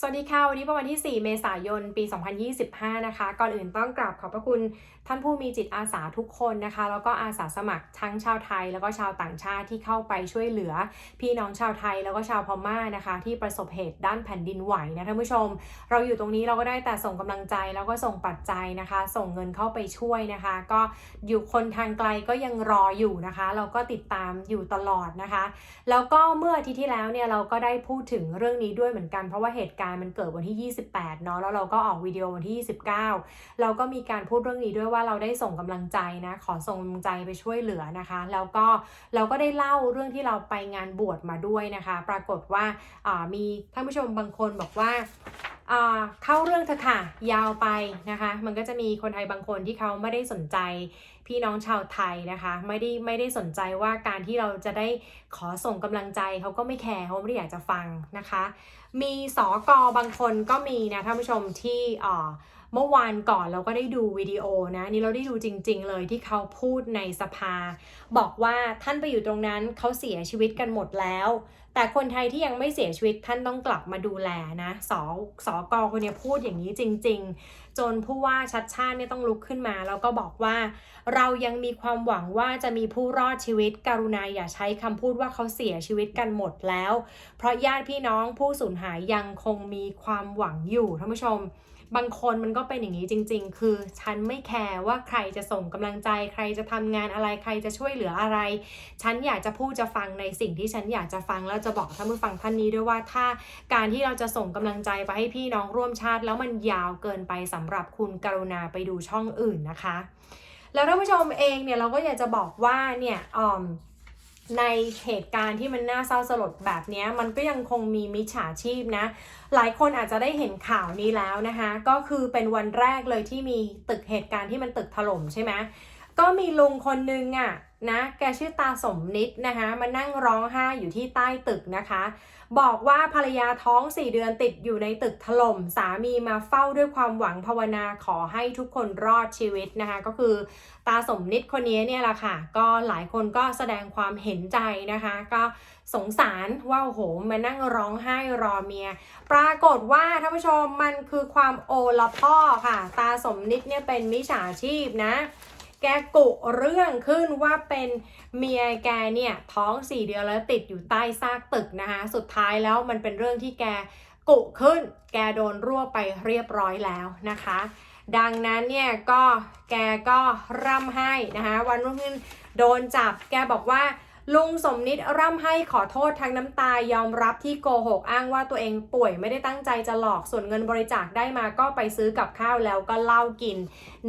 สวัสดีค่ะ วันนี้เป็นวันที่ 4 เมษายน ปี 2025 นะคะ ก่อนอื่นต้องกราบขอบพระคุณ ท่านผู้มีจิตอาสาทุกคนนะคะ แล้วก็อาสาสมัครทั้งชาวไทย แล้วก็ชาวต่างชาติที่เข้าไปช่วยเหลือ พี่น้องชาวไทยแล้วก็ชาวพม่านะคะ ที่ประสบเหตุด้านแผ่นดินไหวนะท่านผู้ชม เราอยู่ตรงนี้เราก็ได้แต่ส่งกำลังใจแล้วก็ส่งปัจจัยนะคะ ส่งเงินเข้าไปช่วยนะคะ ก็อยู่คนทางไกลก็ยังรออยู่นะคะ เราก็ติดตามอยู่ตลอดนะคะ แล้วก็เมื่ออาทิตย์ที่แล้วเนี่ยเราก็ได้พูดถึงเรื่องนี้ด้วยเหมือนกันเพราะว่าเหตุการณ์มันเกิดวันที่ 28เนาะแล้วเราก็ออกวิดีโอวันที่ 29 เราก็มีการพูดเรื่องนี้ด้วยว่าเราได้ส่งกำลังใจนะ ขอส่งกำลังใจไปช่วยเหลือนะคะ แล้วก็เราก็ได้เล่าเรื่องที่เราไปงานบวชมาด้วยนะคะ ปรากฏว่าามีท่านผู้ชมบางคนบอกว่าอ่าเข้าเรื่องเถอะค่ะ ยาวไปนะคะ มันก็จะมีคนไทยบางคนที่เขาไม่ได้สนใจพี่น้องชาวไทยนะคะ ไม่ได้ไม่ได้สนใจว่าการที่เราจะได้ขอส่งกำลังใจเขาก็ไม่แคร์เขาไม่ได้อยากจะฟังนะคะ มีสอกอบางคนก็มีนะท่านผู้ชมที่อ่อ เมื่อวานก่อนเราก็ได้ดูวิดีโอนะนี่เราได้ดูจริง ๆ เลยที่เขาพูดในสภา บอกว่าท่านไปอยู่ตรงนั้นเขาเสียชีวิตกันหมดแล้ว แต่คนไทยที่ยังไม่เสียชีวิตท่านต้องกลับมาดูแลนะสอสอกอคนนี้พูดอย่างนี้จริง ๆ จนผู้ว่าชัดชาติเนี่ยต้องลุกขึ้นมา แล้วก็บอกว่า เรายังมีความหวังว่าจะมีผู้รอดชีวิต กรุณาอย่าใช้คำพูดว่าเขาเสียชีวิตกันหมดแล้ว เพราะญาติพี่น้องผู้สูญหายยังคงมีความหวังอยู่ท่านผู้ชม บางคนมันก็เป็นอย่างนี้จริง ๆ คือฉันไม่แคร์ว่าใครจะส่งกำลังใจ ใครจะทำงานอะไรใครจะช่วยเหลืออะไร ฉันอยากจะพูดจะฟังในสิ่งที่ฉันอยากจะฟังแล้วจะบอกท่านผู้ฟังท่านนี้ด้วยว่าถ้าการที่เราจะส่งกำลังใจไปให้พี่น้องร่วมชาติ แล้วมันยาวเกินไปสำหรับคุณกรุณาไปดูช่องอื่นนะคะ แล้วท่านผู้ชมเองเนี่ยเราก็อยากจะบอกว่าเนี่ยอืม ในเหตุการณ์ที่มันน่าเศร้าสลดแบบนี้มันก็ยังคงมีมิจฉาชีพนะ หลายคนอาจจะได้เห็นข่าวนี้แล้วนะคะ ก็คือเป็นวันแรกเลยที่มีตึกเหตุการณ์ที่มันตึกถล่มใช่ไหมก็มีลุงคนนึงอะ่ะนะ แกชื่อตาสมนิดนะคะ มานั่งร้องไห้อยู่ที่ใต้ตึกนะคะ บอกว่าภรรยาท้อง 4 เดือนติดอยู่ในตึกถล่ม สามีมาเฝ้าด้วยความหวังภาวนาขอให้ทุกคนรอดชีวิตนะคะ ก็คือตาสมนิดคนนี้เนี่ยแหละค่ะ ก็หลายคนก็แสดงความเห็นใจนะคะ ก็สงสารว่าโอ้โหมานั่งร้องไห้รอเมีย ปรากฏว่าท่านผู้ชมมันคือความโอละพ่อค่ะ ตาสมนิดเนี่ยเป็นมิจฉาชีพนะ แกกุเรื่องขึ้นว่าเป็นเมียแกเนี่ยท้องสี่เดือนแล้วติดอยู่ใต้ซากตึกนะคะ สุดท้ายแล้วมันเป็นเรื่องที่แกกุขึ้น แกโดนรั่วไปเรียบร้อยแล้วนะคะ ดังนั้นเนี่ยก็แกก็ร่ำให้นะคะวันรุ่งขึ้นโดนจับแกบอกว่า ลุงสมนิดร่ำให้ขอโทษทั้งน้ำตายอมรับที่โกหกอ้างว่าตัวเองป่วยไม่ได้ตั้งใจจะหลอกส่วนเงินบริจาคได้มาก็ไปซื้อกับข้าวแล้วก็เล่ากิน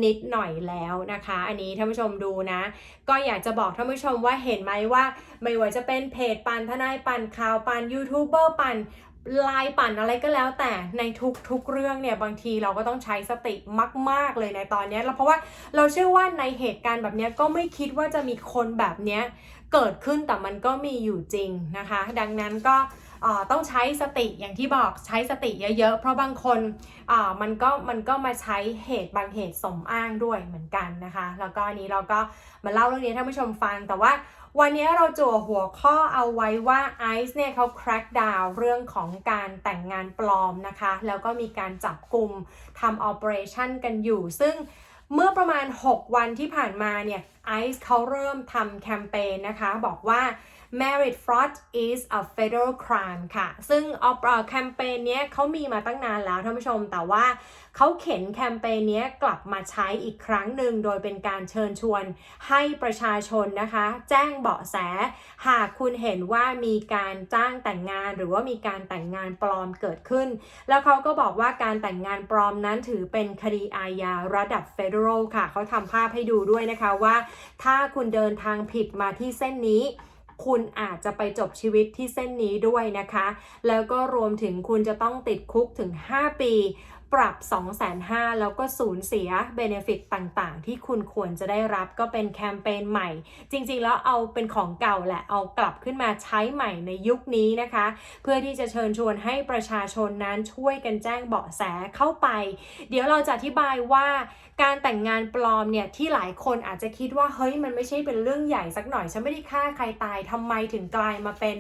นิดหน่อยแล้วนะคะ อันนี้ท่านผู้ชมดูนะ ก็อยากจะบอกท่านผู้ชมว่าเห็นไหมว่า ไม่ว่าจะเป็นเพจปันทนายปันข่าวปันยูทูบเบอร์ปัน ลน์ปั่นอะไรก็แล้วแต่ในทุกๆเรื่องเนี่ยบางทีเราก็ต้องใช้สติมาก ๆ เลยในตอนนี้แล้วเพราะว่าเราเชื่อว่าในเหตุการณ์แบบนี้ก็ไม่คิดว่าจะมีคนแบบนี้เกิดขึ้นแต่มันก็มีอยู่จริงนะคะ ดังนั้นก็ต้องใช้สติอย่างที่บอกใช้สติเยอะๆ เพราะบางคนมันก็มันก็มาใช้เหตุบางเหตุสมอ้างด้วยเหมือนกันนะคะ แล้วก็อันนี้เราก็มาเล่าเรื่องนี้ให้ท่านผู้ชมฟังแต่ว่า วันนี้เราจั่วหัวข้อเอาไว้ว่าไอซ์เนี่ยเขา crack down เรื่องของการแต่งงานปลอมนะคะ แล้วก็มีการจับกลุ่มทำ operation กันอยู่ ซึ่งเมื่อประมาณ 6 วันที่ผ่านมาเนี่ยไอซ์เขาเริ่มทำแคมเปญนะคะ บอกว่า marriage fraud is a federal crime ค่ะ ซึ่งแคมเปญเนี้ยเขามีมาตั้งนานแล้วท่านผู้ชม แต่ว่าเขาเข็นแคมเปญเนี้ยกลับมาใช้อีกครั้งหนึ่ง โดยเป็นการเชิญชวนให้ประชาชนนะคะ แจ้งเบาะแส หากคุณเห็นว่ามีการจ้างแต่งงาน หรือว่ามีการแต่งงานปลอมเกิดขึ้น แล้วเขาก็บอกว่าการแต่งงานปลอมนั้นถือเป็นคดีอาญาระดับ federal ค่ะ เขาทำภาพให้ดูด้วยนะคะว่า ถ้าคุณเดินทางผิดมาที่เส้นนี้ คุณอาจจะไปจบชีวิตที่เส้นนี้ด้วยนะคะ แล้วก็รวมถึงคุณจะต้องติดคุกถึง 5 ปี ปรับ 2 5 0 0 0แล้วก็สูญเสียเบเนฟิตต่างๆ ที่คุณควรจะได้รับก็เป็นแคมเปญใหม่ จริงๆ แล้วเอาเป็นของเก่าแหละเอากลับขึ้นมาใช้ใหม่ในยุคนี้นะคะ เพื่อที่จะเชิญชวนให้ประชาชนนั้นช่วยกันแจ้งเบาะแสเข้าไป เดี๋ยวเราจะอธิบายว่าการแต่งงานปลอมเนี่ยที่หลายคนอาจจะคิดว่าเฮ้ยมันไม่ใช่เป็นเรื่องใหญ่สักหน่อยฉันไม่ได้ฆ่าใครตายทำไมถึงกลายมาเป็น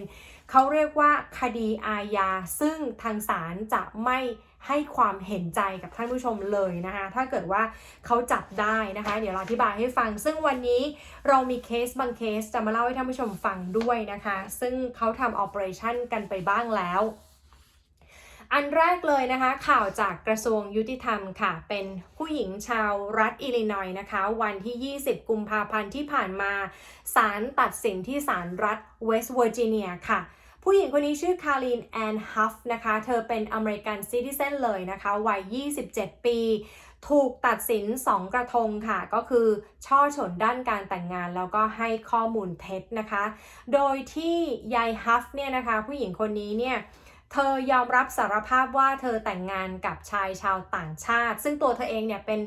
เขาเรียกว่าคดีอาญาซึ่งทางศาลจะไม่ให้ความเห็นใจกับท่านผู้ชมเลยนะคะ ถ้าเกิดว่าเขาจับได้นะคะ เดี๋ยวเราอธิบายให้ฟัง ซึ่งวันนี้เรามีเคสบางเคสจะมาเล่าให้ท่านผู้ชมฟังด้วยนะคะ ซึ่งเขาทำ operation กันไปบ้างแล้ว อันแรกเลยนะคะ ข่าวจากกระทรวงยุติธรรมค่ะ เป็นผู้หญิงชาวรัฐอิลลินอยส์นะคะ วันที่ 20 กุมภาพันธ์ที่ผ่านมาศาลตัดสินที่ศาลรัฐเวสต์เวอร์จิเนียค่ะ ผู้หญิงคนนี้ชื่อคารินแอนฮัฟนะคะ เธอเป็นอเมริกันซิติเซนเลยนะคะ วัย 27 ปี ถูกตัดสิน 2 กระทงค่ะ ก็คือ ช่อฉนด้านการแต่งงาน แล้วก็ให้ข้อมูลเท็จนะคะ โดยที่ยายฮัฟเนี่ยนะคะ ผู้หญิงคนนี้เนี่ยเธอยอมรับสารภาพว่าเธอแต่งงานกับชายชาวต่างชาติ ซึ่งตัวเธอเองเนี่ยเป็น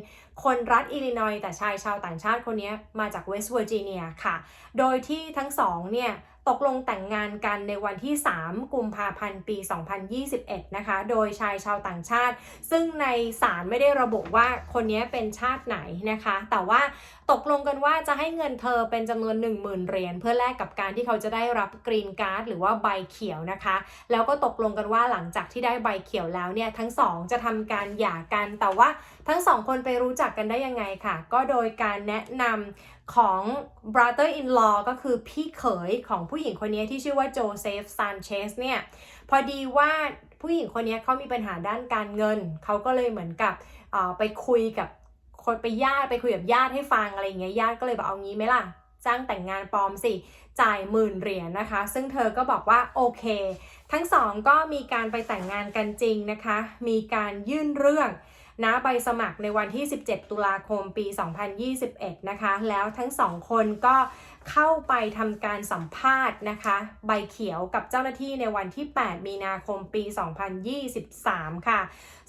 คนรัฐอิลลินอยแต่ชายชาวต่างชาติคนนี้มาจากเวสต์เวอร์จิเนียค่ะ โดยที่ทั้งสองเนี่ย ตกลงแต่งงานกันในวันที่ 3 กุมภาพันธ์ ปี 2021 นะคะ โดยชายชาวต่างชาติ ซึ่งในศาลไม่ได้ระบุว่าคนนี้เป็นชาติไหนนะคะ แต่ว่าตกลงกันว่าจะให้เงินเธอเป็นจำนวน 10,000 เหรียญเพื่อแลกกับการที่เขาจะได้รับกรีนการ์ดหรือว่าใบเขียวนะคะ แล้วก็ตกลงกันว่าหลังจากที่ได้ใบเขียวแล้วเนี่ยทั้งสองจะทำการหย่ากัน แต่ว่าทั้งสองคนไปรู้จักกันได้ยังไงค่ะ ก็โดยการแนะนำ ของ brother in law ก็คือพี่เขยของผู้หญิงคนนี้ที่ชื่อว่าโจเซฟซานเชสเนี่ย พอดีว่าผู้หญิงคนนี้เขามีปัญหาด้านการเงิน เขาก็เลยเหมือนกับไปคุยกับคนไปญาติไปคุยกับญาติให้ฟังอะไรอย่างเงี้ยญาติก็เลยบอกเอางี้ไหมล่ะ จ้างแต่งงานปลอมสิ จ่ายหมื่นเหรียญนะคะ ซึ่งเธอก็บอกว่าโอเค ทั้งสองก็มีการไปแต่งงานกันจริงนะคะ มีการยื่นเรื่อง นะใบสมัครในวันที่ 17 ตุลาคมปี 2021 นะคะ แล้วทั้งสองคนก็เข้าไปทำการสัมภาษณ์นะคะ ใบเขียวกับเจ้าหน้าที่ในวันที่ 8 มีนาคมปี 2023 ค่ะ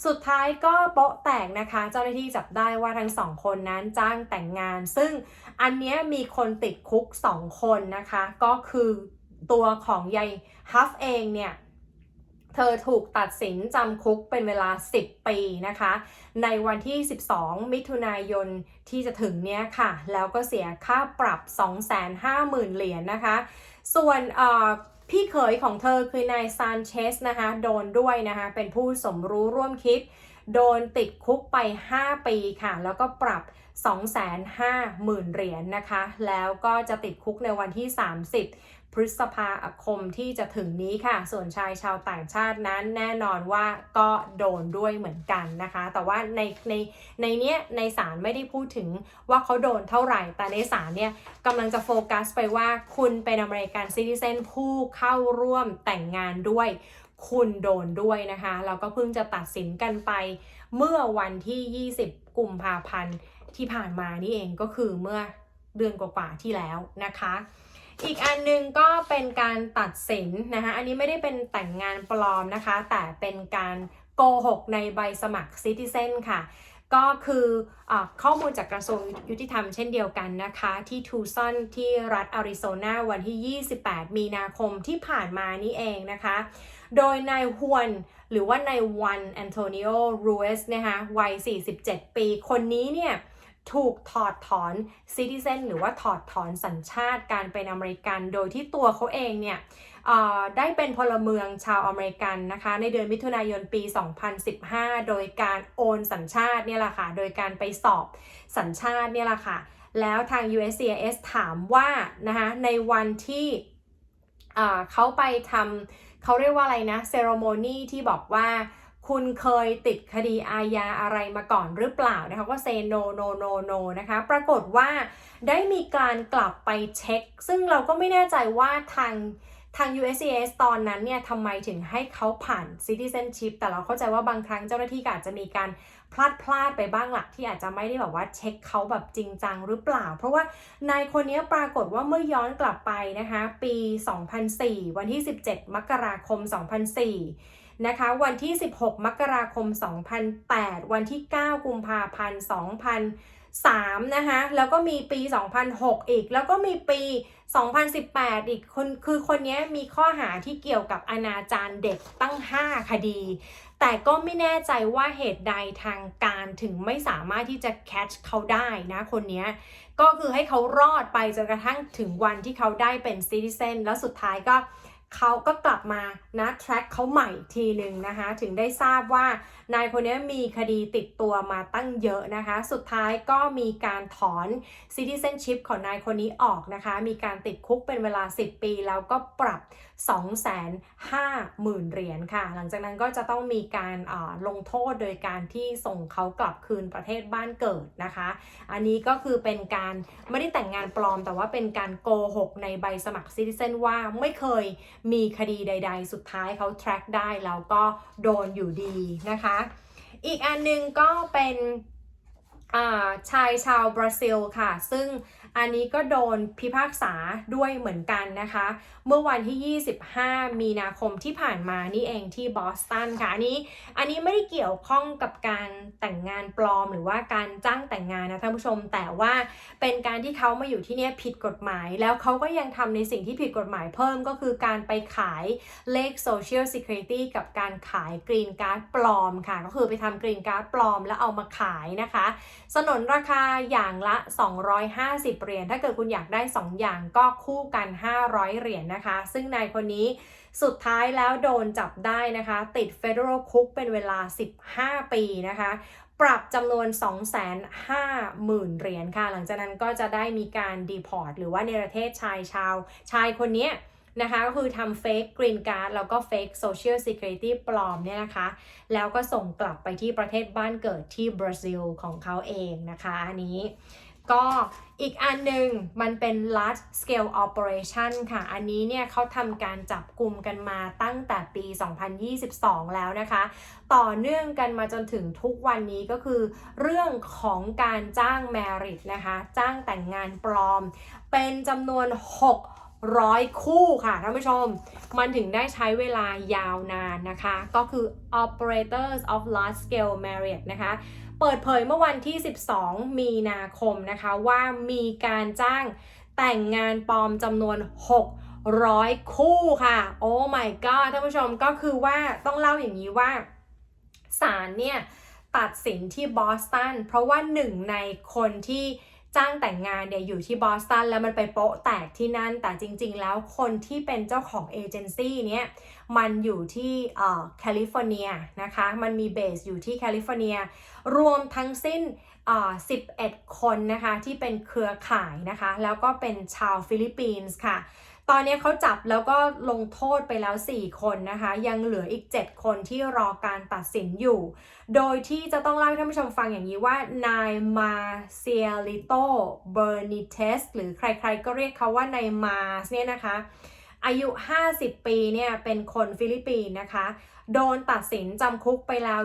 สุดท้ายก็โป๊ะแตกนะคะ เจ้าหน้าที่จับได้ว่าทั้งสองคนนั้นจ้างแต่งงาน ซึ่งอันนี้มีคนติดคุก 2 คนนะคะ ก็คือตัวของยายฮัฟเองเนี่ย เธอถูกตัดสินจำคุกเป็นเวลา 10 ปีนะคะ ในวันที่ 12 มิถุนายนที่จะถึงเนี้ยค่ะ แล้วก็เสียค่าปรับ 250,000 เหรียญนะคะ ส่วนพี่เขยของเธอคือนายซานเชสนะคะ โดนด้วยนะคะ เป็นผู้สมรู้ร่วมคิด โดนติดคุกไป 5 ปีค่ะ แล้วก็ปรับ 250,000 เหรียญนนะคะ แล้วก็จะติดคุกในวันที่ 30 พฤษภาคมที่จะถึงนี้ค่ะ ส่วนชายชาวต่างชาตินั้นแน่นอนว่าก็โดนด้วยเหมือนกันนะคะ แต่ว่าในในในเนี้ยในศาลไม่ได้พูดถึงว่าเขาโดนเท่าไหร่ แต่ในศาลเนี่ยกำลังจะโฟกัสไปว่าคุณเป็นอเมริกันซิติเซนผู้เข้าร่วมแต่งงานด้วยคุณโดนด้วยนะคะแล้วก็เพิ่งจะตัดสินกันไปเมื่อวันที่ 20 กุมภาพันธ์ที่ผ่านมานี่เองก็คือเมื่อเดือนกว่าๆที่แล้วนะคะ อีกอันนึงก็เป็นการตัดสินนะคะ อันนี้ไม่ได้เป็นแต่งงานปลอมนะคะ แต่เป็นการโกหกในใบสมัครซิติเซนค่ะ ก็คืออข้อมูลจากกระทรวงยุติธรรมเช่นเดียวกันนะคะ ที่ทูซอนที่รัฐอาริโซนาวันที่ 28 มีนาคมที่ผ่านมานี้เองนะคะ โดยนายฮวนหรือว่านายวันแอนโทนิโอรูเอสนะคะวัย 47 ปีคนนี้เนี่ย ถูกถอดถอนซิติเซนหรือว่าถอดถอนสัญชาติการเป็นอเมริกัน โดยที่ตัวเขาเองเนี่ยได้เป็นพลเมืองชาวอเมริกันนะคะ ในเดือนมิถุนายนปี 2015 โดยการโอนสัญชาติเนี่ยแหละค่ะ โดยการไปสอบสัญชาติเนี่ยแหละค่ะ แล้วทาง USCIS ถามว่านะคะในวันที่เขาไปทำเขาเรียกว่าอะไรนะเซ r รโมนีที่บอกว่า คุณเคยติดคดีอาญาอะไรมาก่อนหรือเปล่านะคะก็เซโนโนโนโนนะคะ ปรากฏว่าได้มีการกลับไปเช็ค ซึ่งเราก็ไม่แน่ใจว่าทางทาง USCIS ตอนนั้นเนี่ยทำไมถึงให้เขาผ่าน citizenship แต่เราเข้าใจว่าบางครั้งเจ้าหน้าที่อาจจะมีการพลาดพลาดไปบ้างหลักที่อาจจะไม่ได้แบบว่าเช็คเขาแบบจริงจังหรือเปล่า เพราะว่านายคนนี้ปรากฏว่าเมื่อย้อนกลับไปนะคะ ปี 2004 วันที่ 17 มกราคม 2004 นะคะ วันที่ 16 มกราคม 2008 วันที่ 9 กุมภาพันธ์ 2003 นะคะ แล้วก็มีปี 2006 อีก แล้วก็มีปี 2018 อีกคนคือคนนี้มีข้อหาที่เกี่ยวกับอนาจารเด็กตั้ง 5 คดี แต่ก็ไม่แน่ใจว่าเหตุใดทางการถึงไม่สามารถที่จะแคชเขาได้นะคนนี้ก็คือให้เขารอดไปจนกระทั่งถึงวันที่เขาได้เป็นซิติเซนแล้วสุดท้ายก็ เขาก็กลับมานะแทร็กเขาใหม่ทีหนึ่งนะคะ ถึงได้ทราบว่านายคนนี้มีคดีติดตัวมาตั้งเยอะนะคะ สุดท้ายก็มีการถอน citizenship ของนายคนนี้ออกนะคะ มีการติดคุกเป็นเวลา 10 ปี แล้วก็ปรับ250,000 เหรียญค่ะ หลังจากนั้นก็จะต้องมีการลงโทษโดยการที่ส่งเขากลับคืนประเทศบ้านเกิดนะคะ อันนี้ก็คือเป็นการไม่ได้แต่งงานปลอม แต่ว่าเป็นการโกหกในใบสมัคร citizen ว่าไม่เคยมีคดีใด ๆ สุดท้ายเขา track ได้แล้วก็โดนอยู่ดีนะคะ อีกอันนึงก็เป็นชายชาวบราซิลค่ะ ซึ่ง อันนี้ก็โดนพิพากษาด้วยเหมือนกันนะคะ เมื่อวันที่ 25 มีนาคมที่ผ่านมานี่เองที่บอสตันค่ะ อันนี้ อันนี้ไม่ได้เกี่ยวข้องกับการแต่งงานปลอมหรือว่าการจ้างแต่งงานนะท่านผู้ชม แต่ว่าเป็นการที่เขามาอยู่ที่นี่ผิดกฎหมาย แล้วเขาก็ยังทำในสิ่งที่ผิดกฎหมายเพิ่มก็คือการไปขายเลข Social Security กับการขายกรีนการ์ดปลอมค่ะ ก็คือไปทำกรีนการ์ดปลอมแล้วเอามาขายนะคะ สนนราคาอย่างละ 250เหรียญถ้าเกิดคุณอยากได้ 2 อย่างก็คู่กัน 500 เหรียญนนะคะ ซึ่งนายคนนี้สุดท้ายแล้วโดนจับได้นะคะ ติด Federal คุกเป็นเวลา 15 ปีนะคะ ปรับจำนวน 250,000 เหรียญค่ะ หลังจากนั้นก็จะได้มีการดีพอร์ตหรือว่าในประเทศชายชาว ชายคนนี้นะคะก็คือทำเฟกกรีนการ์ดแล้วก็เฟกโซเชียลซิเค r ตี้ปลอมเนี่ยนะคะ แล้วก็ส่งกลับไปที่ประเทศบ้านเกิดที่บราซิลของเขาเองนะคะ อันนี้ ก็อีกอันหนึ่งมันเป็น large scale operation ค่ะ อันนี้เนี่ยเขาทำการจับกลุ่มกันมาตั้งแต่ปี 2022 แล้วนะคะ ต่อเนื่องกันมาจนถึงทุกวันนี้ก็คือ เรื่องของการจ้าง merit นะคะ จ้างแต่งงานปลอม เป็นจำนวน 6ร้อยคู่ค่ะท่านผู้ชม มันถึงได้ใช้เวลายาวนานนะคะ ก็คือ operators of large scale marriage นะคะ เปิดเผยเมื่อวันที่ 12 มีนาคมนะคะว่ามีการจ้างแต่งงานปลอมจำนวน 600 คู่ค่ะ โอ้ my god ท่านผู้ชมก็คือว่าต้องเล่าอย่างนี้ว่าศาลเนี่ยตัดสินที่บอสตัน เพราะว่าหนึ่งในคนที่จ้างแต่งงานเนี่ยอยู่ที่บอสตันแล้วมันไปโป๊ะแตกที่นั่น แต่จริง ๆ แล้วคนที่เป็นเจ้าของเอเจนซี่เนี่ย มันอยู่ที่แคลิฟอร์เนียนะคะ มันมีเบสอยู่ที่แคลิฟอร์เนีย รวมทั้งสิ้น 11 คนนะคะ ที่เป็นเครือข่ายนะคะ แล้วก็เป็นชาวฟิลิปปินส์ค่ะตอนนี้เขาจับแล้วก็ลงโทษไปแล้ว 4 คนนะคะ ยังเหลืออีก 7 คนที่รอการตัดสินอยู่ โดยที่จะต้องเล่าให้ท่านผู้ชมฟังอย่างนี้ว่านายมาเซียลิโตเบอร์นิเทสหรือใครๆก็เรียกเขาว่านายมาสเนี่ยนะคะ อายุ 50 ปีเนี่ยเป็นคนฟิลิปปินส์นะคะ โดนตัดสินจำคุกไปแล้ว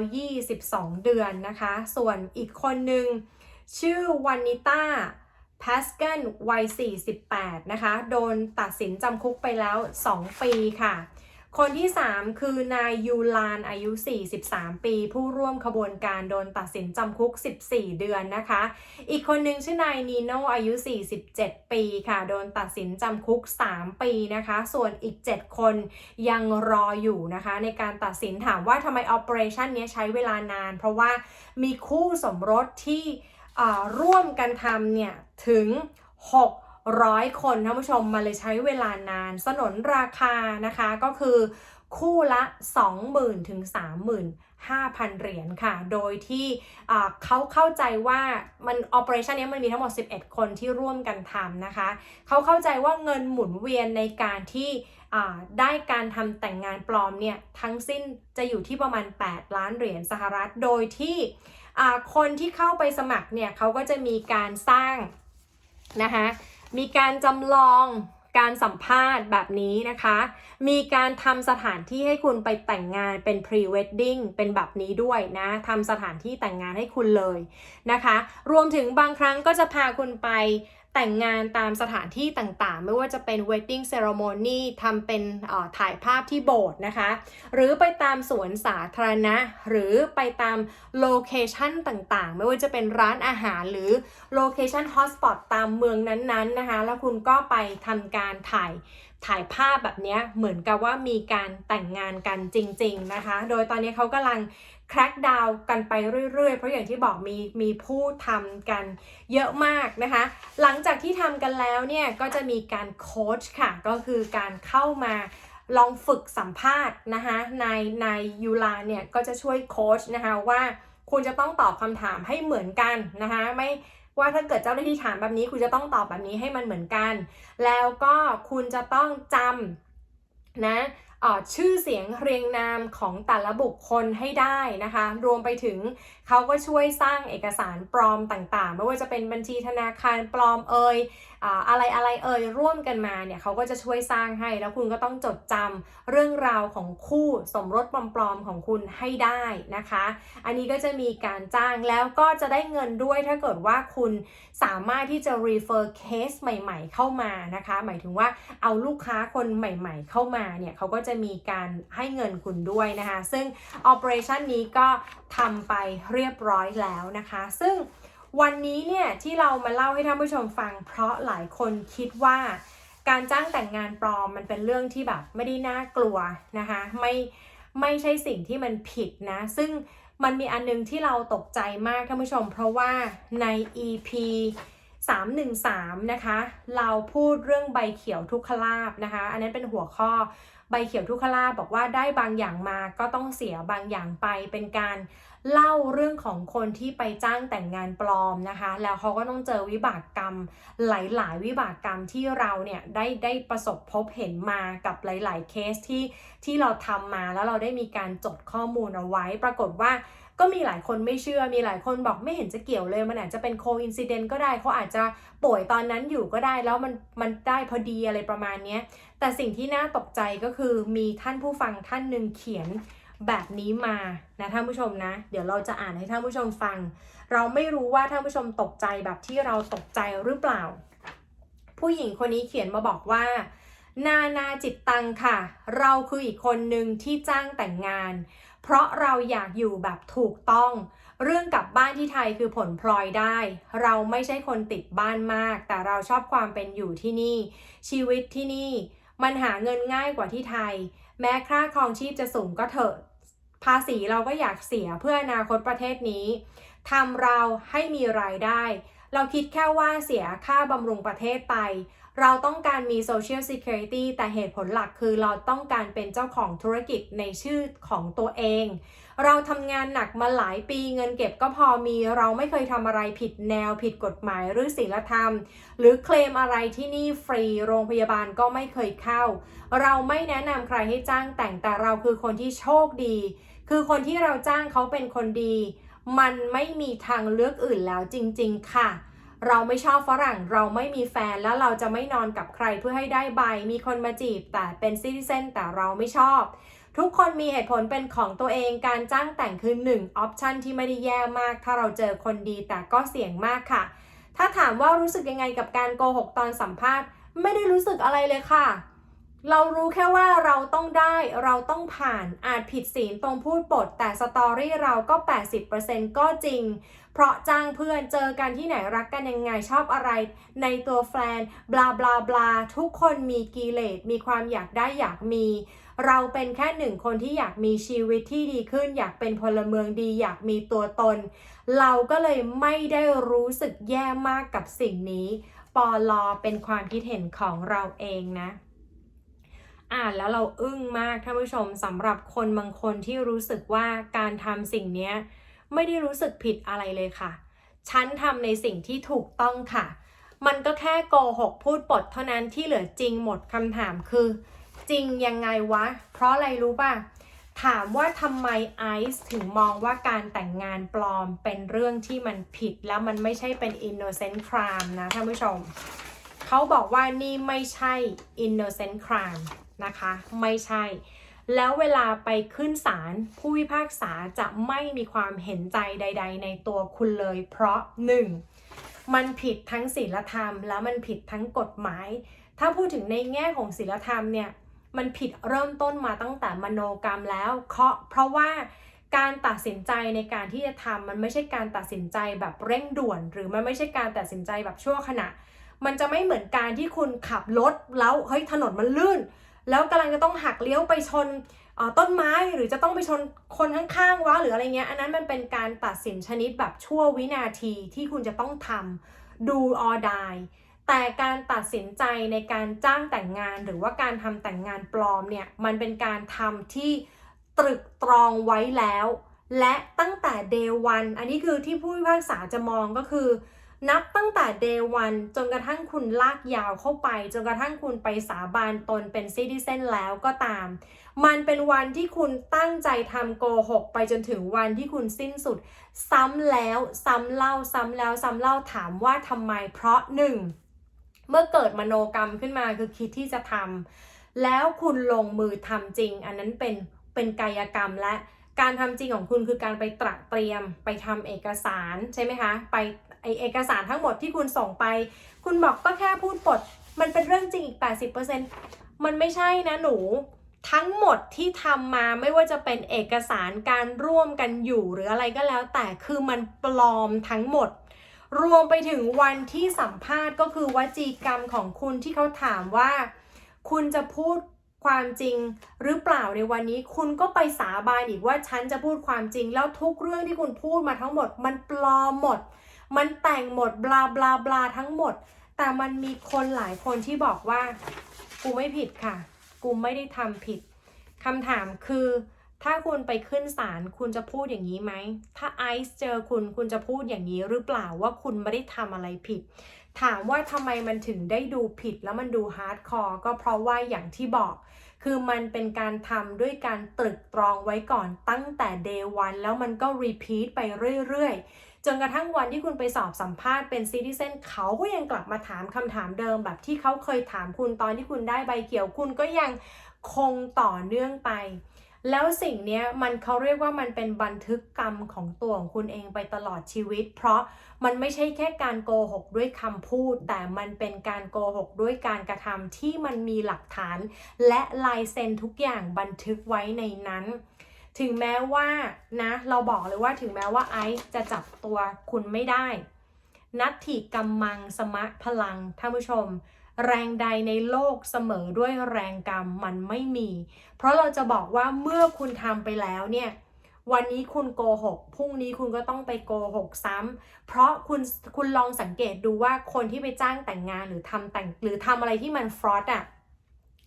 22 เดือนนะคะ ส่วนอีกคนหนึ่งชื่อวานิต้าพาสเกนวัย 48 นะคะ โดนตัดสินจำคุกไปแล้ว 2 ปีค่ะ คนที่ 3 คือนายยูลานอายุ 43 ปี ผู้ร่วมขบวนการโดนตัดสินจำคุก 14 เดือนนะคะ อีกคนหนึ่งชื่อนายนีโนอายุ 47 ปีค่ะ โดนตัดสินจำคุก 3 ปีนะคะ ส่วนอีก 7 คนยังรออยู่นะคะ ในการตัดสินถามว่าทำไม operation นี้ใช้เวลานาน เพราะว่ามีคู่สมรสที่ร่วมกันทำเนี่ยถึง 600คนท่านผู้ชมมาเลยใช้เวลานาน สนนราคานะคะก็คือคู่ละ 20,000 ถึง 35,000 เหรียญค่ะ โดยที่เขาเข้าใจว่ามัน operation นี้มันมีทั้งหมด 11 คนที่ร่วมกันทำนะคะ เขาเข้าใจว่าเงินหมุนเวียนในการที่ได้การทำแต่งงานปลอมเนี่ย ทั้งสิ้นจะอยู่ที่ประมาณ 8 ล้านเหรียญสหรัฐ โดยที่คนที่เข้าไปสมัครเนี่ยเขาก็จะมีการสร้างนะคะ มีการจำลองการสัมภาษณ์แบบนี้นะคะ มีการทำสถานที่ให้คุณไปแต่งงานเป็น pre wedding เป็นแบบนี้ด้วยนะทำสถานที่แต่งงานให้คุณเลยนะคะ รวมถึงบางครั้งก็จะพาคุณไป แต่งงานตามสถานที่ต่างๆ ไม่ว่าจะเป็น wedding ceremony ทำเป็นถ่ายภาพที่โบสถ์นะคะ หรือไปตามสวนสาธารณะ หรือไปตามโลเคชันต่างๆ ไม่ว่าจะเป็นร้านอาหารหรือโลเคชันฮอสปอตตามเมืองนั้นๆนะคะ แล้วคุณก็ไปทำการถ่ายถ่ายภาพแบบนี้เหมือนกับว่ามีการแต่งงานกันจริง ๆนะคะ โดยตอนนี้เขากำลัง แคร็กดาวกันไปเรื่อยๆ เพราะอย่างที่บอกมีมีผู้ทำกันเยอะมากนะคะ หลังจากที่ทำกันแล้วเนี่ยก็จะมีการโค้ชค่ะ ก็คือการเข้ามาลองฝึกสัมภาษณ์นะคะในในยูลาเนี่ยก็จะช่วยโค้ชนะคะว่าคุณจะต้องตอบคำถามให้เหมือนกันนะคะไม่ว่าถ้าเกิดเจ้าหน้าที่ถามแบบนี้ คุณจะต้องตอบแบบนี้ให้มันเหมือนกัน แล้วก็คุณจะต้องจำนะ ชื่อเสียงเรียงนามของแต่ละบุคคลให้ได้นะคะ รวมไปถึงเขาก็ช่วยสร้างเอกสารปลอมต่างๆ ไม่ว่าจะเป็นบัญชีธนาคารปลอมเอ่ยอะไรอะไรเอ่ยร่วมกันมาเนี่ยเขาก็จะช่วยสร้างให้ แล้วคุณก็ต้องจดจำเรื่องราวของคู่สมรสปลอมๆของคุณให้ได้นะคะ อันนี้ก็จะมีการจ้างแล้วก็จะได้เงินด้วยถ้าเกิดว่าคุณสามารถที่จะ refer case ใหม่ ๆ เข้ามานะคะ หมายถึงว่าเอาลูกค้าคนใหม่ ๆ เข้ามาเนี่ยเขาก็จะมีการให้เงินคุณด้วยนะคะ ซึ่ง operation นี้ก็ทำไปเรียบร้อยแล้วนะคะ ซึ่ง วันนี้เนี่ยที่เรามาเล่าให้ท่านผู้ชมฟัง เพราะหลายคนคิดว่า การจ้างแต่งงานปลอมมันเป็นเรื่องที่แบบไม่ได้น่ากลัวนะคะไม่ไม่ใช่สิ่งที่มันผิดนะ ซึ่งมันมีอันนึงที่เราตกใจมากท่านผู้ชม เพราะว่าใน EP 313 นะคะ เราพูดเรื่องใบเขียวทุกขลาบนะคะ อันนั้นเป็นหัวข้อใบเขียวทุกขลาบบอกว่าได้บางอย่างมาก็ต้องเสียบางอย่างไปเป็นการ เล่าเรื่องของคนที่ไปจ้างแต่งงานปลอมนะคะ แล้วเขาก็ต้องเจอวิบากกรรมหลาย ๆ วิบากกรรมที่เราเนี่ยได้ได้ประสบพบเห็นมากับหลาย ๆ เคสที่ที่เราทำมาแล้วเราได้มีการจดข้อมูลเอาไว้ ปรากฏว่าก็มีหลายคนไม่เชื่อ มีหลายคนบอกไม่เห็นจะเกี่ยวเลย มันอาจจะเป็นโคอินซิเดนต์ก็ได้ เขาอาจจะป่วยตอนนั้นอยู่ก็ได้ แล้วมันมันได้พอดีอะไรประมาณนี้ แต่สิ่งที่น่าตกใจก็คือมีท่านผู้ฟังท่านหนึ่งเขียน แบบนี้มานะท่านผู้ชมนะ เดี๋ยวเราจะอ่านให้ท่านผู้ชมฟัง เราไม่รู้ว่าท่านผู้ชมตกใจแบบที่เราตกใจหรือเปล่า ผู้หญิงคนนี้เขียนมาบอกว่า นานาจิตตังค่ะ เราคืออีกคนหนึ่งที่จ้างแต่งงาน เพราะเราอยากอยู่แบบถูกต้อง เรื่องกลับบ้านที่ไทยคือผลพลอยได้ เราไม่ใช่คนติดบ้านมาก แต่เราชอบความเป็นอยู่ที่นี่ ชีวิตที่นี่มันหาเงินง่ายกว่าที่ไทย แม้ค่าครองชีพจะสูงก็เถอะ ภาษีเราก็อยากเสียเพื่ออนาคตประเทศนี้ทำเราให้มีรายได้ เราคิดแค่ว่าเสียค่าบำรุงประเทศไป เราต้องการมี Social Security แต่เหตุผลหลักคือเราต้องการเป็นเจ้าของธุรกิจในชื่อของตัวเอง เราทำงานหนักมาหลายปีเงินเก็บก็พอมีเราไม่เคยทำอะไรผิดแนวผิดกฎหมายหรือศีลธรรม หรือเคลมอะไรที่นี่ฟรีโรงพยาบาลก็ไม่เคยเข้า เราไม่แนะนำใครให้จ้างแต่งแต่เราคือคนที่โชคดี คือคนที่เราจ้างเขาเป็นคนดี มันไม่มีทางเลือกอื่นแล้วจริง ๆ ค่ะ เราไม่ชอบฝรั่งเราไม่มีแฟนแล้วเราจะไม่นอนกับใครเพื่อให้ได้ใบ มีคนมาจีบ แต่เป็นซิติเซนแต่เราไม่ชอบ ทุกคนมีเหตุผลเป็นของตัวเองการจ้างแต่งคือหนึ่งออปชันที่ไม่ได้แย่มาก ถ้าเราเจอคนดีแต่ก็เสี่ยงมากค่ะ ถ้าถามว่ารู้สึกยังไงกับการโกหกตอนสัมภาษณ์ ไม่ได้รู้สึกอะไรเลยค่ะ เรารู้แค่ว่าเราต้องได้เราต้องผ่านอาจผิดศีลตรงพูดปด แต่สตอรี่เราก็ 80%ก็จริง เพราะจ้างเพื่อนเจอกันที่ไหนรักกันยังไงชอบอะไร ในตัวแฟนบลาบลาบลาทุกคนมีกิเลสมีความอยากได้อยากมี เราเป็นแค่หนึ่งคนที่อยากมีชีวิตที่ดีขึ้น อยากเป็นพลเมืองดีอยากมีตัวตน เราก็เลยไม่ได้รู้สึกแย่มากกับสิ่งนี้ปอลอเป็นความคิดเห็นของเราเองนะ อ่านแล้วเราอึ้งมากท่านผู้ชมสำหรับคนบางคนที่รู้สึกว่าการทำสิ่งนี้ไม่ได้รู้สึกผิดอะไรเลยค่ะ ฉันทำในสิ่งที่ถูกต้องค่ะ มันก็แค่โกหกพูดปดเท่านั้นที่เหลือจริงหมดคำถามคือ จริงยังไงวะ เพราะอะไรรู้ป่ะ ถามว่าทำไมไอซ์ถึงมองว่าการแต่งงานปลอมเป็นเรื่องที่มันผิดแล้วมันไม่ใช่เป็น innocent crime นะท่านผู้ชม เขาบอกว่านี่ไม่ใช่ innocent crime นะคะ ไม่ใช่ แล้วเวลาไปขึ้นศาลผู้พิพากษาจะไม่มีความเห็นใจใด ๆ ในตัวคุณเลย เพราะ 1. มันผิดทั้งศีลธรรม แล้วมันผิดทั้งกฎหมาย ถ้าพูดถึงในแง่ของศีลธรรมเนี่ยมันผิดเริ่มต้นมาตั้งแต่มโนกรรมแล้วเพราะเพราะว่าการตัดสินใจในการที่จะทำมันไม่ใช่การตัดสินใจแบบเร่งด่วน หรือมันไม่ใช่การตัดสินใจแบบชั่วขณะ มันจะไม่เหมือนการที่คุณขับรถแล้วเฮ้ยถนนมันลื่น แล้วกำลังจะต้องหักเลี้ยวไปชนต้นไม้หรือจะต้องไปชนคนข้างๆวะหรืออะไรเงี้ย อันนั้นมันเป็นการตัดสินชนิดแบบชั่ววินาทีที่คุณจะต้องทำดูออดายแต่การตัดสินใจในการจ้างแต่งงานหรือว่าการทำแต่งงานปลอมเนี่ยมันเป็นการทำที่ตรึกตรองไว้แล้ว และตั้งแต่ day one อันนี้คือที่ผู้พิพากษาจะมองก็คือ นับตั้งแต่ day one จนกระทั่งคุณลากยาวเข้าไป จนกระทั่งคุณไปสาบานตนเป็นซิติเซนแล้วก็ตาม มันเป็นวันที่คุณตั้งใจทำโกหก ไปจนถึงวันที่คุณสิ้นสุด ซ้ำแล้วซ้ำเล่าซ้ำแล้วซ้ำเล่าถามว่าทำไมเพราะหนึ่งเมื่อเกิดมโนกรรมขึ้นมาคือคิดที่จะทำแล้วคุณลงมือทำจริง อันนั้นเป็นเป็นกายกรรมและการทำจริงของคุณคือการไปตระเตรียมไปทำเอกสารใช่ไหมคะ ไป ไอเอกสารทั้งหมดที่คุณส่งไป คุณบอกก็แค่พูดปด มันเป็นเรื่องจริงอีก 80%มันไม่ใช่นะหนู ทั้งหมดที่ทำมาไม่ว่าจะเป็นเอกสารการร่วมกันอยู่หรืออะไรก็แล้ว แต่คือมันปลอมทั้งหมด รวมไปถึงวันที่สัมภาษณ์ก็คือวจีกรรมของคุณที่เขาถามว่า คุณจะพูดความจริงหรือเปล่าในวันนี้คุณก็ไปสาบานอีกว่าฉันจะพูดความจริง แล้วทุกเรื่องที่คุณพูดมาทั้งหมด มันปลอมหมด มันแต่งหมดบลาบลาบลาทั้งหมด แต่มันมีคนหลายคนที่บอกว่า กูไม่ผิดค่ะ กูไม่ได้ทำผิดคำถามคือ ถ้าคุณไปขึ้นศาลคุณจะพูดอย่างนี้ไหม ถ้าไอซ์เจอคุณคุณจะพูดอย่างนี้หรือเปล่าว่าคุณไม่ได้ทำอะไรผิด ถามว่าทำไมมันถึงได้ดูผิดแล้วมันดูฮาร์ดคอร์ก็เพราะว่าอย่างที่บอกคือมันเป็นการทำด้วยการตรึกตรองไว้ก่อนตั้งแต่ day one แล้วมันก็รีพีทไปเรื่อย ๆ จนกระทั่งวันที่คุณไปสอบสัมภาษณ์เป็นซิติเซนเขาก็ยังกลับมาถามคำถามเดิม แบบที่เขาเคยถามคุณตอนที่คุณได้ใบเขียวคุณก็ยังคงต่อเนื่องไป แล้วสิ่งนี้มันเขาเรียกว่ามันเป็นบันทึกกรรมของตัวของคุณเองไปตลอดชีวิต เพราะมันไม่ใช่แค่การโกหกด้วยคำพูด แต่มันเป็นการโกหกด้วยการกระทำที่มันมีหลักฐาน และลายเซ็นทุกอย่างบันทึกไว้ในนั้น ถึงแม้ว่านะ เราบอกเลยว่าถึงแม้ว่าไอซ์จะจับตัวคุณไม่ได้ นัตถิกรรมังสมะพลังท่านผู้ชม แรงใดในโลกเสมอด้วยแรงกรรมมันไม่มี เพราะเราจะบอกว่าเมื่อคุณทำไปแล้วเนี่ยวันนี้คุณโกหก พรุ่งนี้คุณก็ต้องไปโกหกซ้ำเพราะคุณคุณลองสังเกตดูว่าคนที่ไปจ้างแต่งงานหรือทำแต่งหรือทำอะไรที่มันฟรอดอะ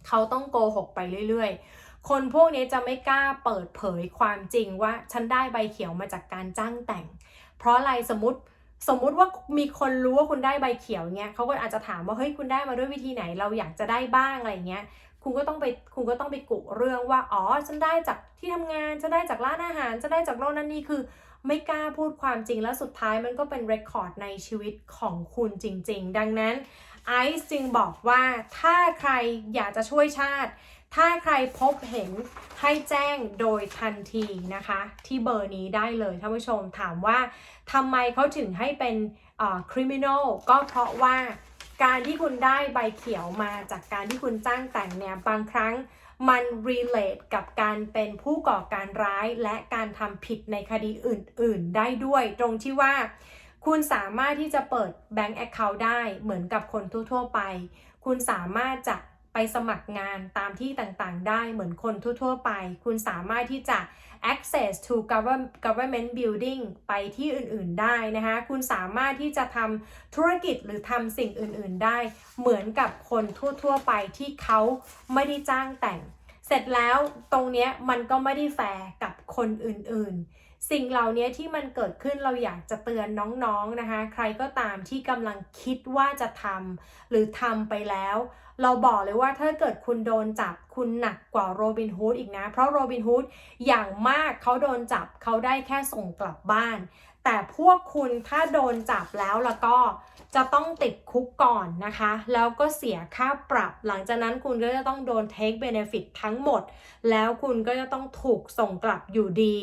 เขาต้องโกหกไปเรื่อยๆ คนพวกนี้จะไม่กล้าเปิดเผยความจริงว่าฉันได้ใบเขียวมาจากการจ้างแต่ง เพราะอะไรสมมติสมมุติว่ามีคนรู้ว่าคุณได้ใบเขียวเงี้ยเขาก็อาจจะถามว่าเฮ้ยคุณได้มาด้วยวิธีไหนเราอยากจะได้บ้างอะไรเงี้ยคุณก็ต้องไปคุณก็ต้องไปกุเรื่องว่าอ๋อฉันได้จากที่ทำงานฉันได้จากร้านอาหารฉันได้จากโน่นนั่นนี่คือ ไม่กล้าพูดความจริงแล้วสุดท้ายมันก็เป็นเรคคอร์ดในชีวิตของคุณจริง ๆ ดังนั้นไอซ์จึงบอกว่าถ้าใครอยากจะช่วยชาติ ถ้าใครพบเห็นให้แจ้งโดยทันทีนะคะ ที่เบอร์นี้ได้เลยท่านผู้ชมถามว่าทำไมเขาถึงให้เป็นคริมินอลก็เพราะว่าการที่คุณได้ใบเขียวมาจากการที่คุณจ้างแต่งเนี่ยบางครั้งมัน relate กับการเป็นผู้ก่อการร้ายและการทำผิดในคดีอื่น ๆ ได้ด้วย ตรงที่ว่า คุณสามารถที่จะเปิด Bank Account ได้เหมือนกับคนทั่ว ๆ ไป คุณสามารถจะ ไปสมัครงานตามที่ต่างๆ ได้เหมือนคนทั่ว ๆ ไป คุณสามารถที่จะ access to government building ไปที่อื่นๆได้นะคะ คุณสามารถที่จะทำธุรกิจหรือทำสิ่งอื่นๆได้ เหมือนกับคนทั่ว ๆ ไปที่เขาไม่ได้จ้างแต่ง เสร็จแล้วตรงเนี้ยมันก็ไม่ได้แฟร์กับคนอื่นๆ สิ่งเหล่านี้ที่มันเกิดขึ้นเราอยากจะเตือนน้องๆนะคะ ใครก็ตามที่กำลังคิดว่าจะทำหรือทำไปแล้ว เราบอกเลยว่าถ้าเกิดคุณโดนจับคุณหนักกว่าโรบินฮูดอีกนะ เพราะโรบินฮูดอย่างมากเขาโดนจับเขาได้แค่ส่งกลับบ้าน แต่พวกคุณถ้าโดนจับแล้วแล้วก็ จะต้องติดคุกก่อนนะคะ แล้วก็เสียค่าปรับ หลังจากนั้นคุณก็จะต้องโดน take benefit ทั้งหมด แล้วคุณก็จะต้องถูกส่งกลับอยู่ดี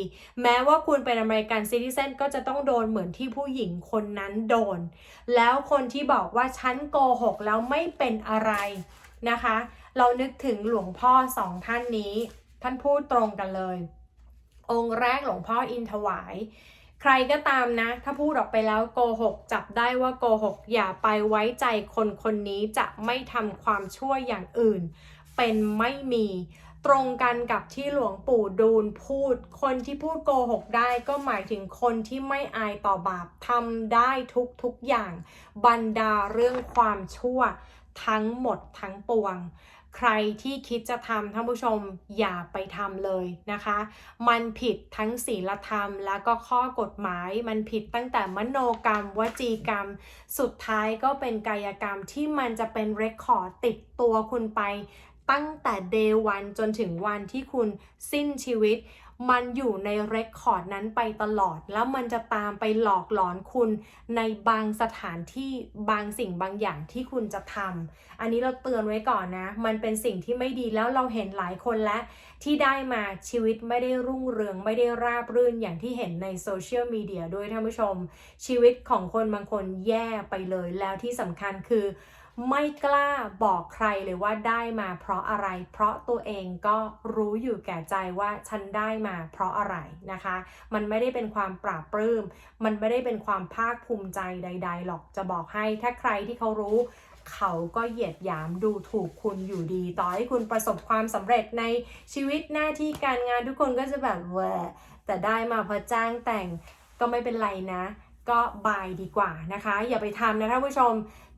แม้ว่าคุณเป็นอเมริกันซิติเซนก็จะต้องโดนเหมือนที่ผู้หญิงคนนั้นโดน แล้วคนที่บอกว่าฉันโกหกแล้วไม่เป็นอะไรนะคะ เรานึกถึงหลวงพ่อสองท่านนี้ ท่านพูดตรงกันเลย องค์แรกหลวงพ่ออินถวาย ใครก็ตามนะ ถ้าพูดออกไปแล้วโกหกจับได้ว่าโกหกอย่าไปไว้ใจคนคนนี้จะไม่ทำความชั่วอย่างอื่น เป็นไม่มีตรงกันกับที่หลวงปู่ดูลพูด คนที่พูดโกหกได้ก็หมายถึงคนที่ไม่อายต่อบาปทำได้ทุกทุกอย่าง บรรดาเรื่องความชั่วทั้งหมดทั้งปวง ใครที่คิดจะทำท่านผู้ชมอย่าไปทำเลยนะคะ มันผิดทั้งศีลธรรม แล้วก็ข้อกฎหมาย มันผิดตั้งแต่มโนกรรม วจีกรรม สุดท้ายก็เป็นกายกรรมที่มันจะเป็นเรคคอร์ดติดตัวคุณไป ตั้งแต่เดวันจนถึงวันที่คุณสิ้นชีวิต มันอยู่ในเรคคอร์ดนั้นไปตลอด แล้วมันจะตามไปหลอกหลอนคุณในบางสถานที่บางสิ่งบางอย่างที่คุณจะทำอันนี้เราเตือนไว้ก่อนนะ มันเป็นสิ่งที่ไม่ดีแล้วเราเห็นหลายคนแล้วที่ได้มาชีวิตไม่ได้รุ่งเรืองไม่ได้ราบรื่นอย่างที่เห็นในโซเชียลมีเดียด้วยท่านผู้ชม ชีวิตของคนบางคนแย่ไปเลยแล้วที่สำคัญคือ ไม่กล้าบอกใครเลยว่าได้มาเพราะอะไร เพราะตัวเองก็รู้อยู่แก่ใจว่าฉันได้มาเพราะอะไรนะคะ มันไม่ได้เป็นความปราบปลื้ม มันไม่ได้เป็นความภาคภูมิใจใด ๆ หรอก จะบอกให้ถ้าใครที่เขารู้เขาก็เหยียดหยามดูถูกคุณอยู่ดี ต่อให้คุณประสบความสำเร็จในชีวิตหน้าที่การงานทุกคนก็จะแบบแหวะแต่ได้มาเพราะจ้างแต่งก็ไม่เป็นไรนะ ก็บายดีกว่านะคะ อย่าไปทำนะท่านผู้ชม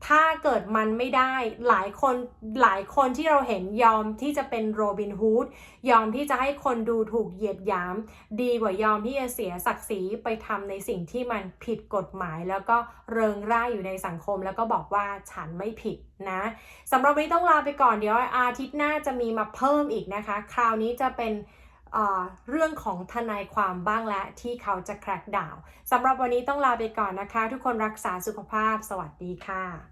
ถ้าเกิดมันไม่ได้หลายคนหลายคนที่เราเห็นยอมที่จะเป็นโรบินฮูดยอมที่จะให้คนดูถูกเหยียดหยาม ดีกว่ายอมที่จะเสียศักดิ์ศรีไปทำในสิ่งที่มันผิดกฎหมาย แล้วก็เริงร่าอยู่ในสังคม แล้วก็บอกว่าฉันไม่ผิดนะสำหรับวันนี้ต้องลาไปก่อนเดี๋ยวอาทิตย์หน้าจะมีมาเพิ่มอีกนะคะ คราวนี้จะเป็น เรื่องของทนายความบ้างและที่เขาจะแครกดาวสำหรับวันนี้ต้องลาไปก่อนนะคะ ทุกคนรักษาสุขภาพ สวัสดีค่ะ